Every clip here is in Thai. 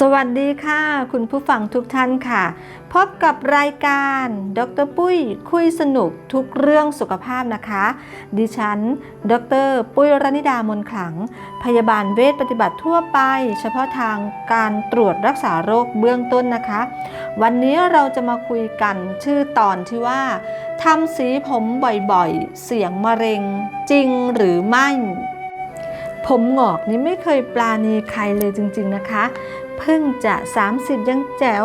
สวัสดีค่ะ คุณผู้ฟังทุกท่านค่ะ พบกับรายการดรปุ้ยคุยสนุกทุกเรื่องสุขภาพนะคะ ดิฉัน ดรปุ้ยรณิดามนขลัง พยาบาลเวชปฏิบัติทั่วไป เฉพาะทางการตรวจรักษาโรคเบื้องต้นนะคะ วันนี้เราจะมาคุยกันชื่อตอนที่ว่าทำสีผมบ่อยๆ เสี่ยงมะเร็งจริงหรือไม่ ผมหงอกนี่ไม่เคยปลาณีใครเลยจริงๆนะคะ เพิ่งจะ 30 ยังแจ๋ว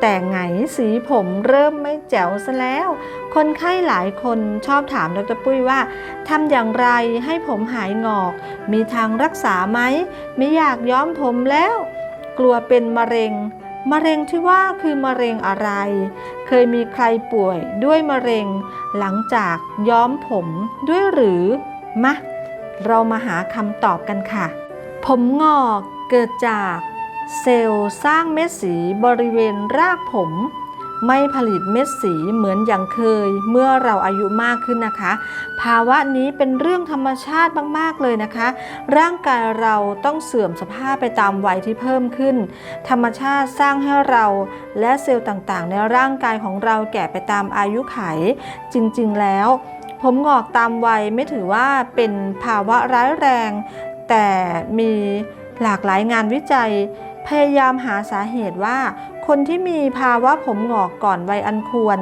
แต่ไงสีผมเริ่มไม่แจ๋วซะแล้ว คนไข้หลายคนชอบถามดรปุ้ยว่าทำอย่างไรให้ผมหายหงอก มีทางรักษาไหม ไม่อยากย้อมผมแล้ว กลัวเป็นมะเร็งมะเร็งที่ว่าคือมะเร็งอะไร เคยมีใครป่วยด้วยมะเร็ง หลังจากย้อมผมด้วยหรือ มะ เรามาหาคำตอบกันค่ะ ผมงอกเกิดจากเซลล์สร้างเม็ดสีบริเวณรากผม ไม่ผลิตเม็ดสีเหมือนอย่างเคย เมื่อเราอายุมากขึ้นนะคะ ภาวะนี้เป็นเรื่องธรรมชาติมาก ๆ เลยนะคะ ร่างกายเราต้องเสื่อมสภาพไปตามวัยที่เพิ่มขึ้น ธรรมชาติสร้างให้เราและเซลล์ต่างๆ ในร่างกายของเราแก่ไปตามอายุไข จริง ๆ แล้ว ผมงอกตามวัยไม่ถือว่าเป็นภาวะร้ายแรง แต่มีหลากหลายงานวิจัย พยายามหาสาเหตุว่า คนที่มีภาวะผมงอกก่อนวัยอันควร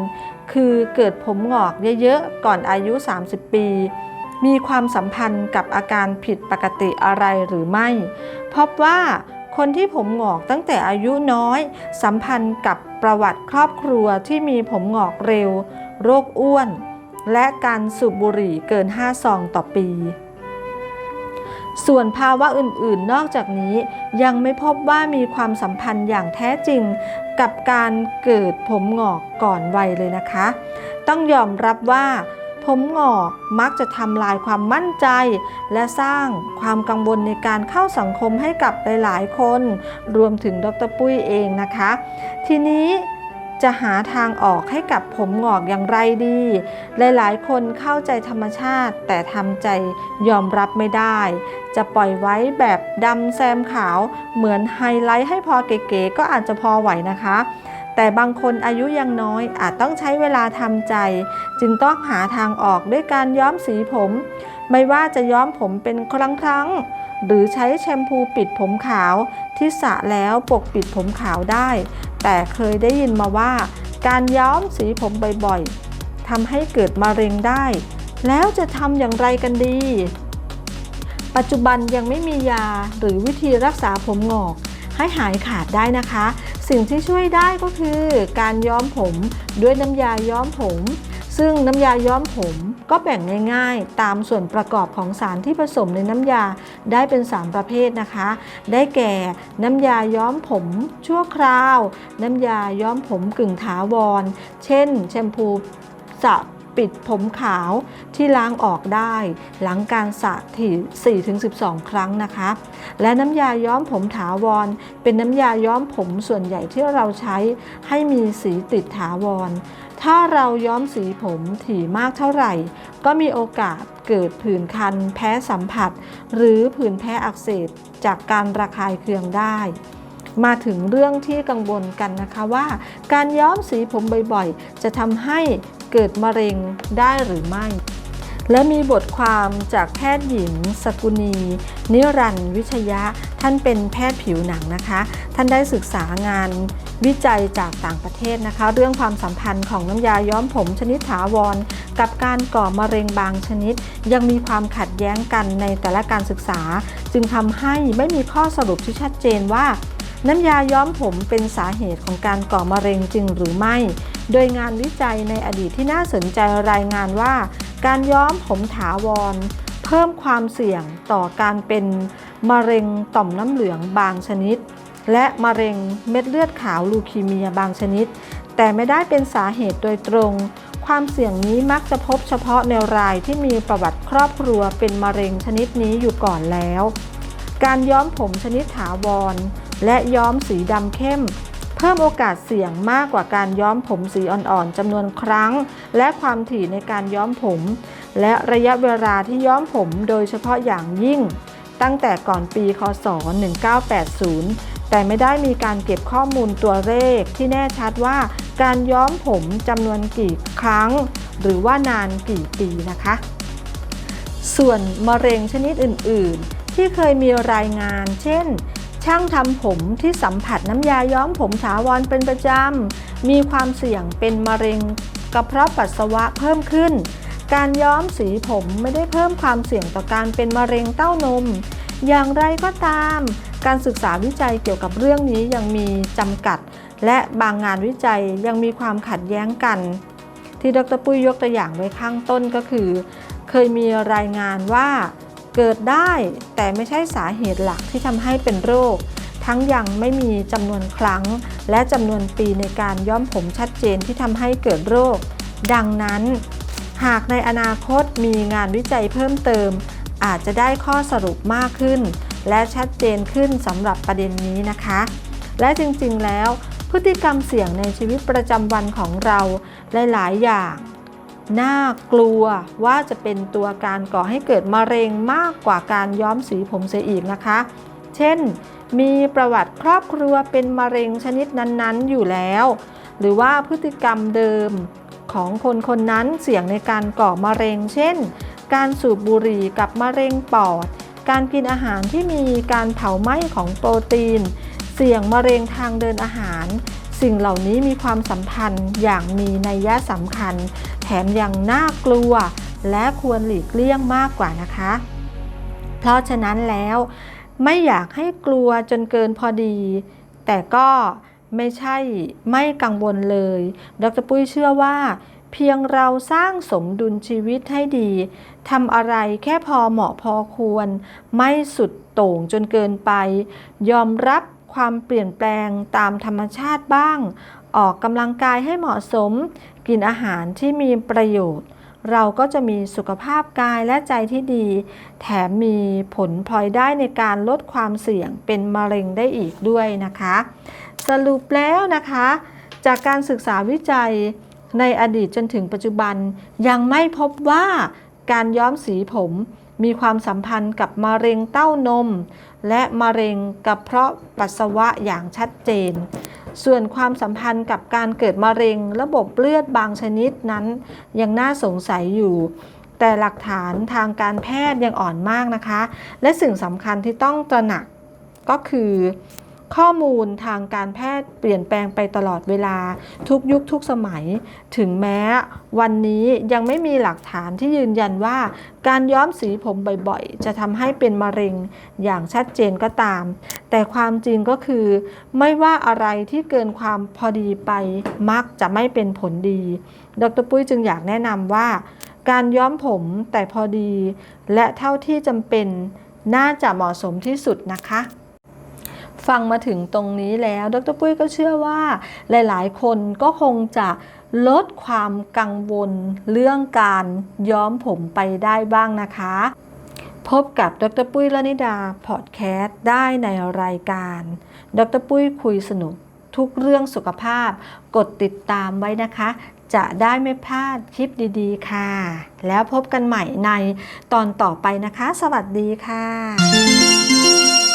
คือเกิดผมงอกเยอะๆก่อนอายุ 30 ปี มีความสัมพันธ์กับอาการผิดปกติอะไรหรือไม่ พบว่าคนที่ผมงอกตั้งแต่อายุน้อย สัมพันธ์กับประวัติครอบครัวที่มีผมงอกเร็ว โรคอ้วน และการสูบบุหรี่เกิน 5 ซองต่อปี ส่วนภาวะอื่นๆ นอกจากนี้ยังไม่พบว่ามีความสัมพันธ์อย่างแท้จริงกับการเกิดผมหงอกก่อนวัยเลยนะคะ ต้องยอมรับว่าผมหงอกมักจะทำลายความมั่นใจ และสร้างความกังวลในการเข้าสังคมให้กับหลายๆคน รวมถึงดรปุ้ยเองนะคะ ทีนี้ จะหาทางออกให้กับผมหงอกอย่างไรดี หลายๆ คนเข้าใจธรรมชาติ แต่ทำใจยอมรับไม่ได้ จะปล่อยไว้แบบดำแซมขาว เหมือนไฮไลท์ให้พอเก๋ๆก็อาจจะพอไหวนะคะ แต่บางคนอายุยังน้อยอาจต้องใช้เวลาทำใจ จึงต้องหาทางออกด้วยการย้อมสีผม ไม่ว่าจะย้อมผมเป็นคลังครั้งๆหรือใช้แชมพูปิดผมขาวที่สระแล้วปกปิดผมขาวได้ แต่เคยได้ยินมาว่า การย้อมสีผมบ่อยๆทำให้เกิดมะเร็งได้ แล้วจะทำอย่างไรกันดี ปัจจุบันยังไม่มียาหรือวิธีรักษาผมงอก ให้หายขาดได้นะคะ สิ่งที่ช่วยได้ก็คือ การย้อมผมด้วยน้ำยาย้อมผม ซึ่งน้ำยาย้อมผมก็แบ่งง่ายๆ ตามส่วนประกอบของสารที่ผสมในน้ำยาได้เป็น 3 ประเภทนะคะ ได้แก่น้ำยาย้อมผมชั่วคราว น้ำยาย้อมผมกึ่งถาวร เช่น แชมพูสระปิดผมขาวที่ล้างออกได้ หลังการสระถี่4-12 ครั้งนะคะ และน้ำยาย้อมผมถาวร เป็นน้ำยาย้อมผมส่วนใหญ่ที่เราใช้ให้มีสีติดถาวร ถ้าเราย้อมสีผมถี่มากเท่าไหร่ ก็มีโอกาสเกิดผื่นคัน แพ้สัมผัส หรือผื่นแพ้อักเสบจากการระคายเคืองได้ มาถึงเรื่องที่กังวลกันนะคะว่า การย้อมสีผมบ่อยๆ จะทำให้เกิดมะเร็งได้หรือไม่ และมีบทความจากแพทย์หญิง สกุณี นิรันวิชยะ ท่านเป็นแพทย์ผิวหนังนะคะ ท่านได้ศึกษางาน วิจัยจากต่างประเทศนะคะ เรื่องความสัมพันธ์ของน้ำยาย้อมผมชนิดถาวร กับการก่อมะเร็งบางชนิด ยังมีความขัดแย้งกันในแต่ละการศึกษา จึงทำให้ไม่มีข้อสรุปที่ชัดเจนว่า น้ำยาย้อมผมเป็นสาเหตุของการก่อมะเร็งจริงหรือไม่ โดยงานวิจัยในอดีตที่น่าสนใจรายงานว่า การย้อมผมถาวร เพิ่มความเสี่ยงต่อการเป็นมะเร็งต่อมน้ำเหลืองบางชนิด และมะเร็งเม็ดเลือดขาวลูคีเมียบางชนิด แต่ไม่ได้เป็นสาเหตุโดยตรง ความเสี่ยงนี้มักจะพบเฉพาะในรายที่มีประวัติครอบครัวเป็นมะเร็งชนิดนี้อยู่ก่อนแล้ว การย้อมผมชนิดถาวร และย้อมสีดำเข้ม เพิ่มโอกาสเสี่ยงมากกว่าการย้อมผมสีอ่อนๆจำนวนครั้ง และความถี่ในการย้อมผม และระยะเวลาที่ย้อมผมโดยเฉพาะอย่างยิ่งตั้งแต่ก่อนปี คศ 1980 แต่ไม่ได้มีการเก็บข้อมูลตัวเลขที่แน่ชัดว่าการย้อมผมจำนวนกี่ครั้ง หรือว่านานกี่ปีนะคะ ส่วนมะเร็งชนิดอื่น ๆ ที่เคยมีรายงาน เช่น ช่างทำผมที่สัมผัสน้ำยาย้อมผมถาวรเป็นประจำ มีความเสี่ยงเป็นมะเร็งกระเพาะปัสสาวะเพิ่มขึ้น การย้อมสีผมไม่ได้เพิ่มความเสี่ยงต่อการเป็นมะเร็งเต้านม อย่างไรก็ตาม การศึกษาวิจัยเกี่ยวกับเรื่องนี้ยังมีจำกัด และบางงานวิจัยยังมีความขัดแย้งกัน ที่ดรปุ้ยยกตัวอย่างไว้ข้างต้นก็คือ เคยมีรายงานว่าเกิดได้แต่ไม่ใช่สาเหตุหลักที่ทำให้เป็นโรค ทั้งยังไม่มีจำนวนครั้ง และจำนวนปีในการย้อมผมชัดเจนที่ทำให้เกิดโรค ดังนั้น หากในอนาคตมีงานวิจัยเพิ่มเติม อาจจะได้ข้อสรุปมากขึ้น และชัดเจนขึ้นสำหรับประเด็นนี้นะคะ และจริงๆแล้ว พฤติกรรมเสี่ยงในชีวิตประจำวันของเราหลายๆอย่างน่ากลัวว่าจะเป็นตัวการก่อให้เกิดมะเร็งมากกว่าการย้อมสีผมเสียอีกนะคะ เช่น มีประวัติครอบครัวเป็นมะเร็งชนิดนั้นๆอยู่แล้ว หรือว่าพฤติกรรมเดิมของคนคนนั้นเสี่ยงในการก่อมะเร็ง เช่น การสูบบุหรี่กับมะเร็งปอด การกินอาหารที่มีการเผาไหม้ของโปรตีน เสี่ยงมะเร็งทางเดินอาหาร สิ่งเหล่านี้มีความสัมพันธ์อย่างมีนัยยะสำคัญ แถมยังน่ากลัว และควรหลีกเลี่ยงมากกว่านะคะ เพราะฉะนั้นแล้วไม่อยากให้กลัวจนเกินพอดี แต่ก็ไม่ใช่ไม่กังวลเลย ดรปุ้ยเชื่อว่า พียงเราสร้างสมดุลชีวิตให้ดีทำอะไรแค่พอเหมาะพอควร ไม่สุดโต่งจนเกินไป ยอมรับความเปลี่ยนแปลงตามธรรมชาติบ้าง ออกกำลังกายให้เหมาะสม กินอาหารที่มีประโยชน์ เราก็จะมีสุขภาพกายและใจที่ดี แถมมีผลพลอยได้ในการลดความเสี่ยงเป็นมะเร็งได้อีกด้วยนะคะ สรุปแล้วนะคะ จากการศึกษาวิจัย ในอดีตจนถึงปัจจุบัน ยังไม่พบว่าการย้อมสีผมมีความสัมพันธ์กับมะเร็งเต้านม และมะเร็งกระเพาะปัสสาวะอย่างชัดเจน ส่วนความสัมพันธ์กับการเกิดมะเร็งระบบเลือดบางชนิดนั้น ยังน่าสงสัยอยู่ แต่หลักฐานทางการแพทย์ยังอ่อนมากนะคะ และสิ่งสำคัญที่ต้องตระหนักก็คือ ข้อมูลทางการแพทย์เปลี่ยนแปลงไปตลอดเวลาทุกยุคทุกสมัย ถึงแม้วันนี้ยังไม่มีหลักฐานที่ยืนยันว่า การย้อมสีผมบ่อยๆ จะทำให้เป็นมะเร็งอย่างชัดเจนก็ตาม แต่ความจริงก็คือ ไม่ว่าอะไรที่เกินความพอดีไปมักจะไม่เป็นผลดี ดรปุ้ยจึงอยากแนะนำว่า การย้อมผมแต่พอดี และเท่าที่จำเป็นน่าจะเหมาะสมที่สุดนะคะ ฟังมาถึงตรงนี้แล้ว ดรปุ้ยก็เชื่อว่า หลายๆ คนก็คงจะลดความกังวลเรื่องการย้อมผมไปได้บ้างนะคะ พบกับดรปุ้ยลนิดาพอดแคสต์ได้ในรายการ ดรปุ้ยคุยสนุกทุกเรื่องสุขภาพ กดติดตามไว้นะคะ จะได้ไม่พลาดคลิปดีๆ ค่ะ แล้วพบกันใหม่ในตอนต่อไปนะคะ สวัสดีค่ะ